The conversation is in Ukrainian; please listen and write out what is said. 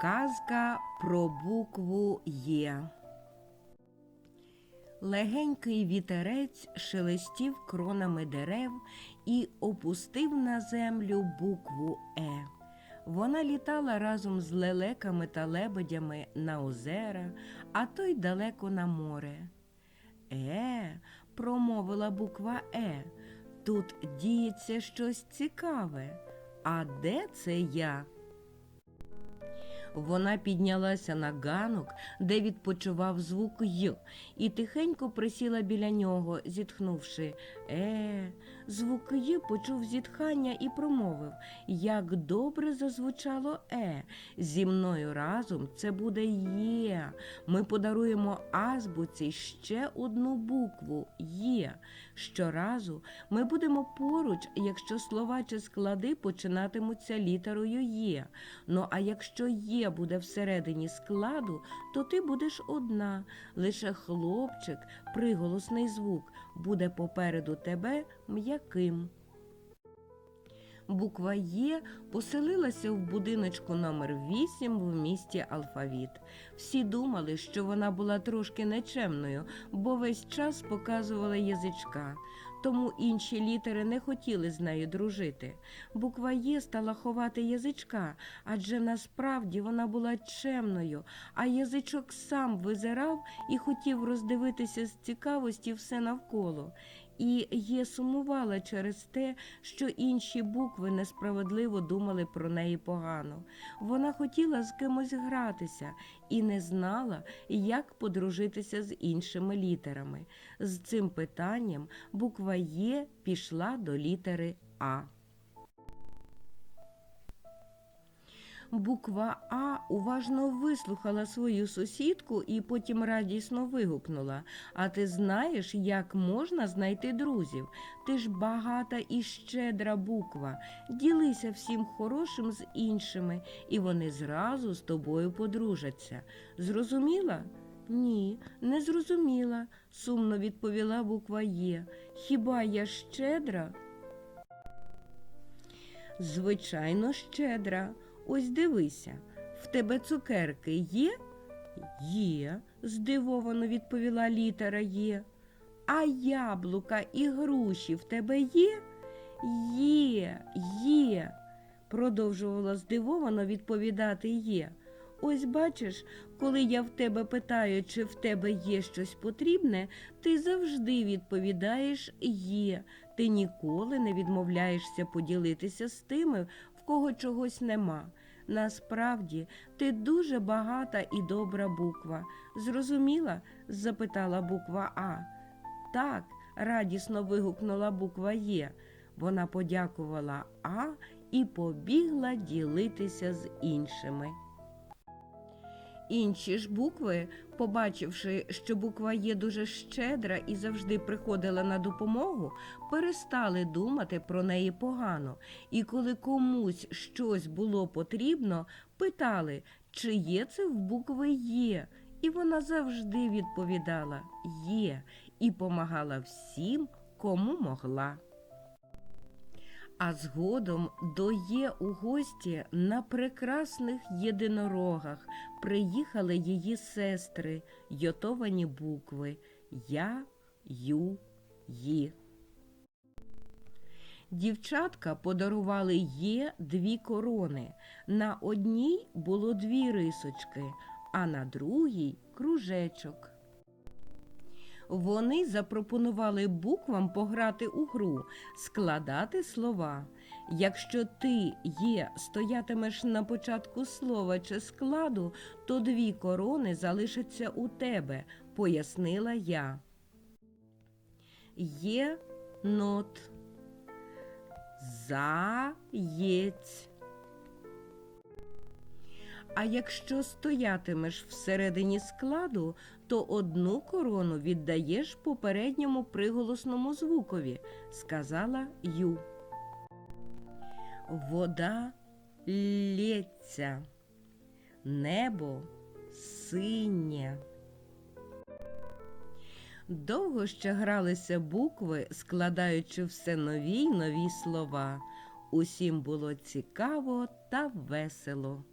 Казка про букву Є. Легенький вітерець шелестів кронами дерев і опустив на землю букву Е. Вона літала разом з лелеками та лебедями на озера, а то й далеко на море. Е, промовила буква Е. Тут діється щось цікаве. А де це я? Вона піднялася на ганок, де відпочивав звук Й, і тихенько присіла біля нього, зітхнувши. Е, звук Й почув зітхання і промовив, як добре зазвучало Е. Зі мною разом це буде Є. Ми подаруємо азбуці ще одну букву Є. Щоразу ми будемо поруч, якщо слова чи склади починатимуться літерою Є. Ну а якщо Є буде всередині складу, то ти будеш одна. Лише хлопчик, приголосний звук, буде попереду тебе м'яким. Буква Є поселилася в будиночку номер 8 в місті Алфавіт. Всі думали, що вона була трошки нечемною, бо весь час показувала язичка. Тому інші літери не хотіли з нею дружити. Буква Є стала ховати язичка, адже насправді вона була чемною, а язичок сам визирав і хотів роздивитися з цікавості все навколо. І Є сумувала через те, що інші букви несправедливо думали про неї погано. Вона хотіла з кимось гратися і не знала, як подружитися з іншими літерами. З цим питанням буква Є пішла до літери А. Буква А уважно вислухала свою сусідку і потім радісно вигукнула. А ти знаєш, як можна знайти друзів? Ти ж багата і щедра буква. Ділися всім хорошим з іншими, і вони зразу з тобою подружаться. Зрозуміла? Ні, не зрозуміла, сумно відповіла буква Є. Хіба я щедра? Звичайно, щедра. Ось дивися, в тебе цукерки є? Є, здивовано відповіла літера Є. А яблука і груші в тебе є? Є, є, продовжувала здивовано відповідати Є. Ось бачиш, коли я в тебе питаю, чи в тебе є щось потрібне, ти завжди відповідаєш є. Ти ніколи не відмовляєшся поділитися з тими, в кого чогось нема. Насправді, ти дуже багата і добра буква. Зрозуміла? запитала буква А. Так, радісно вигукнула буква Є. Вона подякувала А і побігла ділитися з іншими. Інші ж букви, побачивши, що буква Є дуже щедра і завжди приходила на допомогу, перестали думати про неї погано, і коли комусь щось було потрібно, питали, чи є це в букви Є. І вона завжди відповідала Є і помагала всім, кому могла. А згодом до Є у гості на прекрасних єдинорогах приїхали її сестри, йотовані букви Я, Ю, Ї. Дівчатка подарували Є дві корони. На одній було дві рисочки, а на другій кружечок. Вони запропонували буквам пограти у гру, складати слова. Якщо ти є стоятимеш на початку слова чи складу, то дві корони залишаться у тебе, пояснила я. Є нот. Заєць. А якщо стоятимеш всередині складу, то одну корону віддаєш попередньому приголосному звукові, сказала Ю. Вода лється, небо синє. Довго ще гралися букви, складаючи все нові й нові слова. Усім було цікаво та весело.